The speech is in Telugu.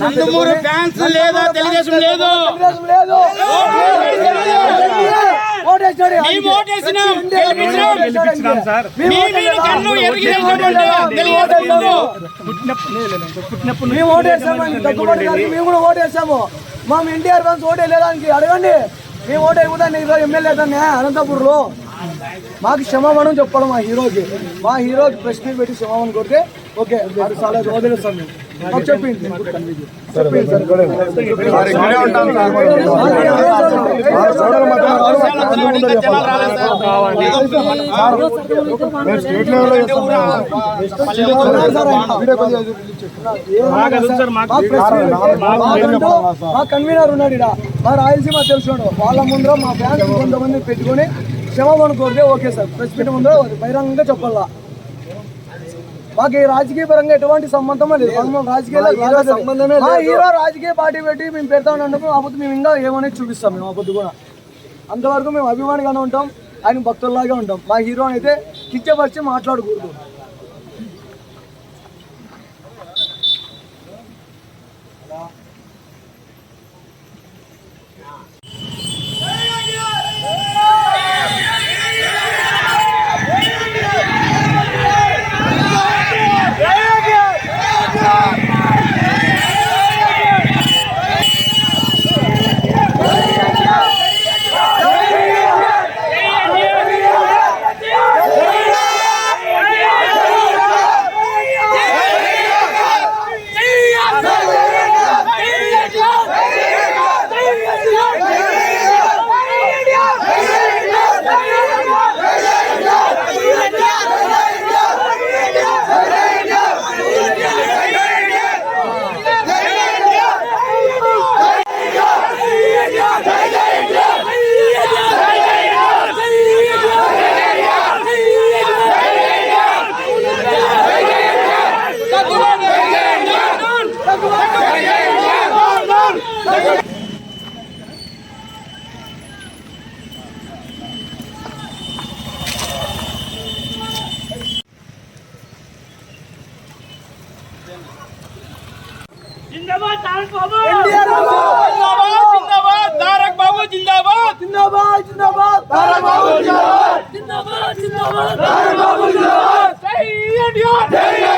నందమూరి ఫ్యాన్స్ లేదా తెలుగుదేశం లేదు. మేము ఓటేసాము మా ఎన్టీఆర్ ఫ్యాన్స్ ఓటే లేదానికి అడగండి. మేము ఓటే ఇవ్వదాన్ని ఈరోజు ఎమ్మెల్యే దాన్ని అనంతపూర్లో. మాకు క్షమాపణం చెప్పాలి మా హీరోకి. మా హీరోకి మీట్ పెట్టి క్షమాపణ కొడితే ఓకే అది చాలా వదిలేస్తాం మేము మాకు చెప్పింది. చెప్పింది సార్. మా కన్వీనర్ ఉన్నాడు ఇక్కడ మా రాయలసీమ తెలుసుడు వాళ్ళ ముందర మా ఫ్యాన్స్ కొంతమంది పెట్టుకొని క్షమాపణ కోరితే ఓకే సార్. ప్రెస్ మీట్ ముందర బహిరంగంగా చెప్పాలా? మాకు ఈ రాజకీయ పరంగా ఎటువంటి సంబంధం లేదు. మనం సంబంధమే హీరో రాజకీయ పార్టీ పెట్టి మేము పెడతా ఉన్నందుకు అప్పుడు మేము ఇంకా ఏమనేది చూపిస్తాం మేము అప్పుడు కూడా. అంతవరకు మేము అభిమానిగానే ఉంటాం. ఆయన భక్తుల్లాగా ఉంటాం. మా హీరో అయితే కిచ్చపరిచి మాట్లాడకూడదు. जिंदाबाद तारक बाबू जिंदाबाद जिंदाबाद तारक बाबू जिंदाबाद जिंदाबाद जिंदाबाद तारक बाबू जिंदाबाद जिंदाबाद जिंदाबाद तारक बाबू जिंदाबाद सही इंडिया